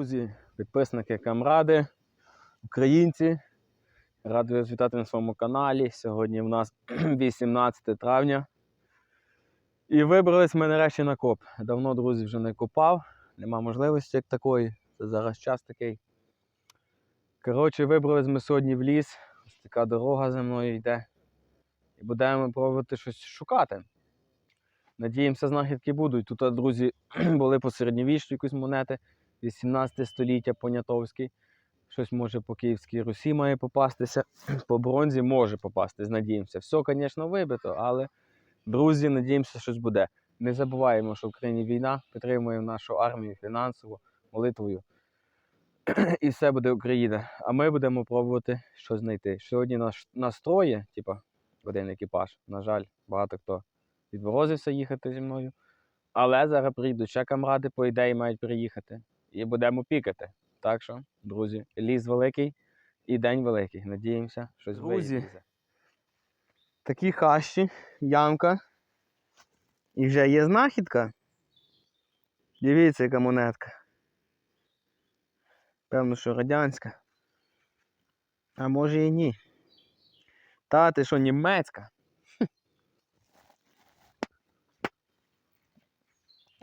Друзі, підписники камради, українці. Радий вас вітати на своєму каналі. Сьогодні в нас 18 травня. І вибрались ми нарешті на коп. Давно, друзі, вже не копав, нема можливості як такої. Це зараз час такий. Коротше, вибрались ми сьогодні в ліс. Ось така дорога за мною йде. І будемо пробувати щось шукати. Надіємося, знахідки будуть. Тут, друзі, були посередньовічні якісь монети. 18 століття Понятовський. Щось може по Київській Русі має попастися. По бронзі може попастись, надіємося. Все, звісно, вибито, але, друзі, надіємося, щось буде. Не забуваємо, що в Україні війна, підтримуємо нашу армію фінансово, молитвою. І все буде Україна. А ми будемо пробувати щось знайти. Сьогодні нас, нас троє, типа, один екіпаж. На жаль, багато хто відморозився їхати зі мною. Але зараз прийдуть ще камради, по ідеї, мають приїхати. І будемо пікати. Так що, друзі, ліс великий і день великий. Надіємося, щось Друзі, вийде. Такі хащі, ямка. І вже є знахідка. Дивіться, яка монетка. Певно, що радянська. А може і ні. Та ти що, німецька?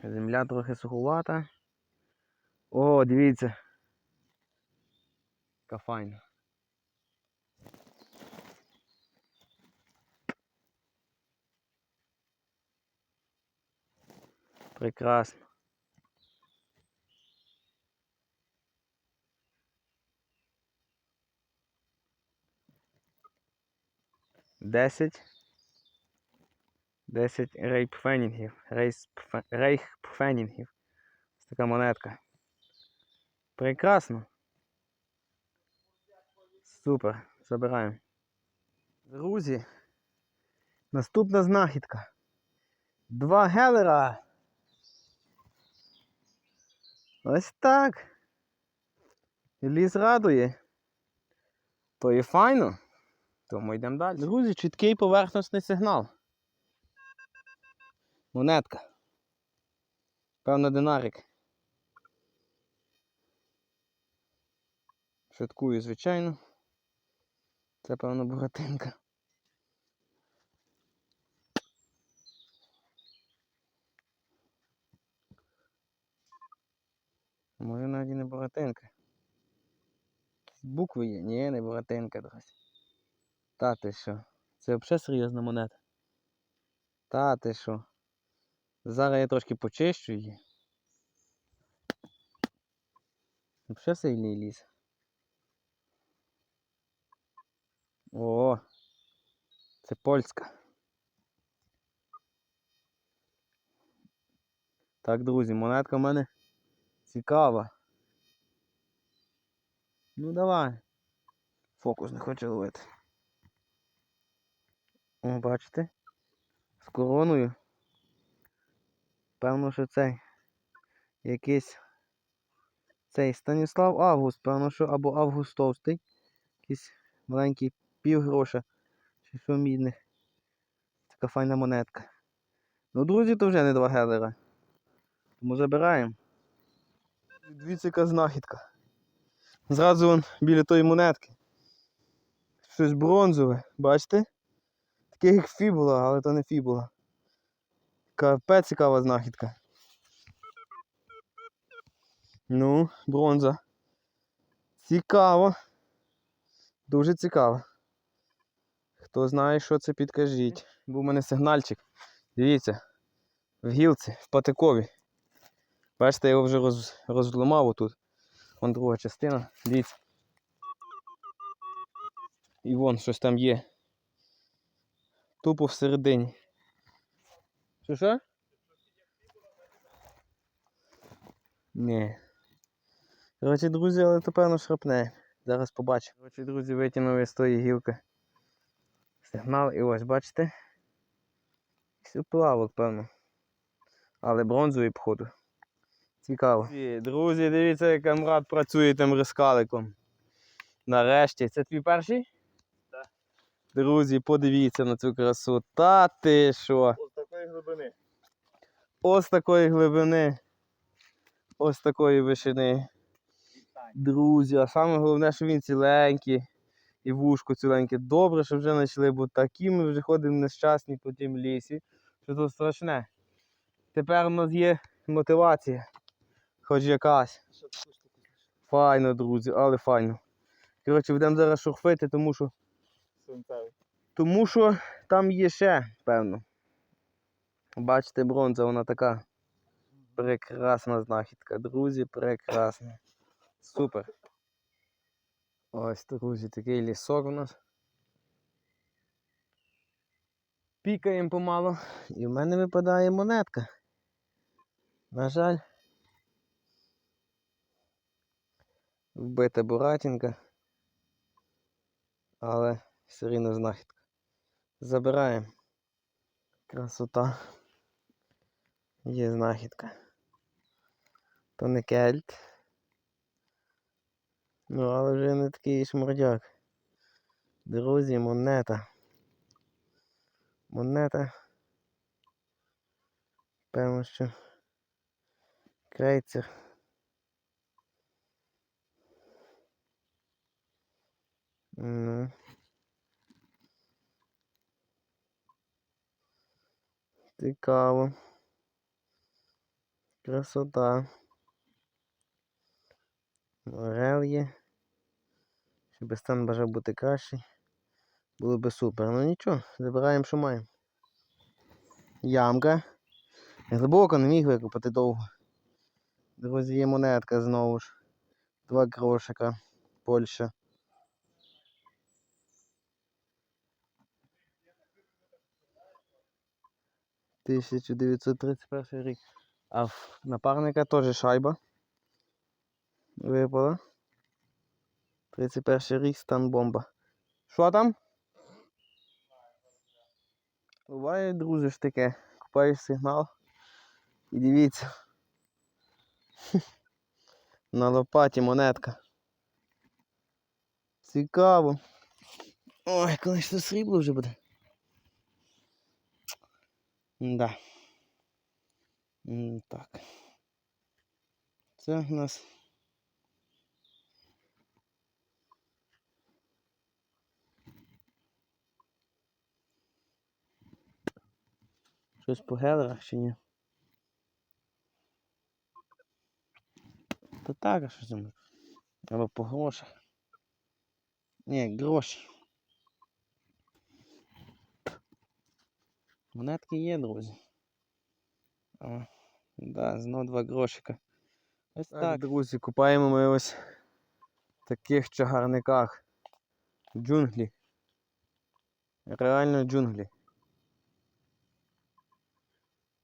Земля трохи суховата. О, дивіться. Яка файна. Прекрасно. Десять. Десять рейпфенінгів. Рейспфе- Рейхпфенінгів. Ось така монетка. Прекрасно. Супер. Забираємо. Друзі. Наступна знахідка. Два гелера. Ось так. Ліс радує. То і файно. Тому йдемо далі. Друзі, чіткий поверхностний сигнал. Монетка. Певно, динарик. Швидкую, звичайно. Це, певно, буратинка. Може навіть і не Боратинка. Якісь Букви є. Ні, не Боратинка, друзі. Та ти що? Це взагалі серйозна монета. Та ти що? Зараз я трошки почищу її. Взагалі сильний ліс. О! Це польська. Так, друзі, монетка в мене Цікаво. Ну давай. Фокус не хоче ловити. О, бачите? З короною. Певно, що цей якийсь цей Станіслав Август, певно, що або Август Товстий. Якийсь маленький півгроша. Чи що мідних. Така файна монетка. Ну, друзі, то вже не два гелера. Тому забираємо. Дивіться, яка знахідка. Зразу вон біля тої монетки. Щось бронзове, бачите? Таке як фібула, але то не фібула. Капець цікава знахідка. Ну, бронза. Цікаво. Дуже цікаво. Хто знає, що це, підкажіть. Був у мене сигнальчик. Дивіться. В гілці, в патикові. Бачите, я його вже роз, розламав отут. Вон друга частина. Дивіться. І вон щось там є. Тупо всередині. Що що? Ні. Коротше, друзі, але то певно шрапне. Зараз побачимо. Коротше, друзі, витягнули з тої гілки. Сигнал і ось, бачите? Плавок, певно. Але бронзовий, походу. Цікаво. Друзі, дивіться, як камрад працює тим рискаликом. Нарешті. Це твій перший? Так. Друзі, подивіться на цю красу. Та ти що? Ось такої глибини. Ось такої глибини. Ось такої вишини. Друзі, а саме головне, що він ціленький. І вушко ціленьке. Добре, що вже знайшли, бо такі ми вже ходимо нещасні по тім лісі, що то страшне. Тепер у нас є мотивація. Хоч якась. Файно, друзі, але файно. Коротше, будемо зараз шурфити, тому що, тому що там є ще, певно. Бачите, бронза, вона така прекрасна знахідка, друзі, прекрасна. Супер. Ось, друзі, такий лісок у нас. Пікаємо помало. І в мене випадає монетка. На жаль. Вбита буратінка. Але все рівно знахідка. Забираємо. Красота. Є знахідка. То не кельт. Ну, але вже не такий шмурдяк. Друзі, монета. Монета. Певно, що крейцер. Ну. Цікаво. Красота. Орел є. Щоб стан бажав бути кращий. Було би супер. Ну нічого, забираємо, що маємо. Ямка. Глибоко не міг викопати довго. Друзі, є монетка знову ж. Два грошика. Польща. Тисяча дев'ятсот рік. А в напарника теж шайба. Випала. 31 рік стан бомба. Що там? Буває, друже, ж таке. Купаєш сигнал. І дивіться. На лопаті монетка. Цікаво. Ой, коли ж це срібло вже буде. Да. Так. Це у нас. Щось по гелерах чи ні? Та так, а що це може? Або по грошах. Ні, гроші. Монетки є, друзі. О, да, знов два грошика. Ось так, Так, друзі, купаємо ми ось в таких чагарниках. Джунглі. Реально джунглі.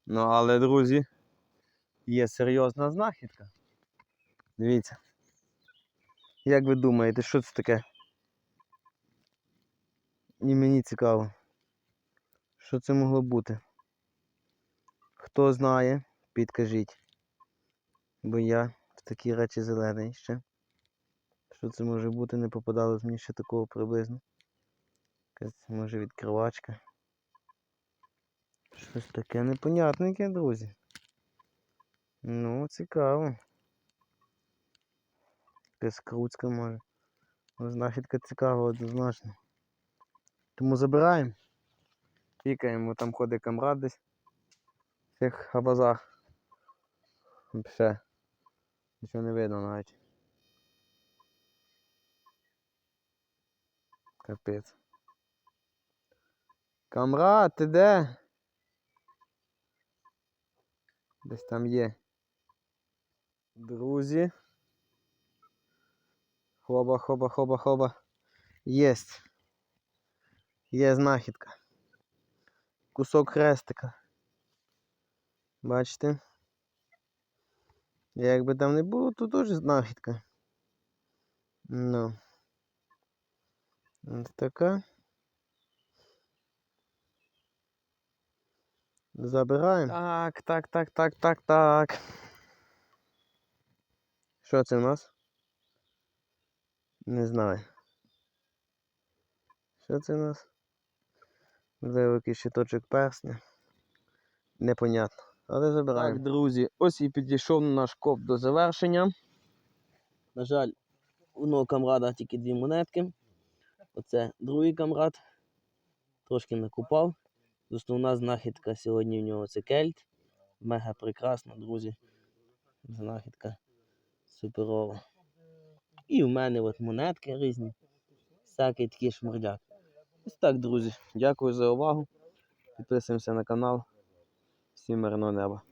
Ну, але, друзі, є серйозна знахідка. Дивіться. Як ви думаєте, що це таке? І мені цікаво. Що це могло бути? Хто знає, підкажіть. Бо я в такі речі зелений ще. Що це може бути, не попадалось мені ще такого приблизно. Якась може відкривачка. Щось таке непонятненьке, друзі. Ну, цікаво. Якась круцька може. Ну, Знахідка цікава однозначно. Тому забираємо. Пікаємо, там ходить камрад десь. В цих абазах. Все. Нічого не видно навіть. Капець. Камрад, ти де? Десь там є. Друзі. Хоба, хоба, хоба, хоба. Єсть. Є знахідка. Кусок хрестика. Бачите? Як би там не було, то теж знахідка. Ну. Ось така. Забираємо. Так, так, так, так, так, так. Що це в нас? Не знаю. Що це в нас? Якийсь щиточок персня. Непонятно. Але забираємо. Так, друзі, ось і підійшов наш коп до завершення. На жаль, У одного камрада тільки дві монетки. Оце другий камрад. Трошки накупав. Основна знахідка сьогодні в нього це кельт. Мега прекрасна, друзі. Знахідка суперова. І в мене от монетки різні. Всякий такий шмурдяк. Ось так, друзі. Дякую за увагу. Підписуємося на канал. Всім мирного неба.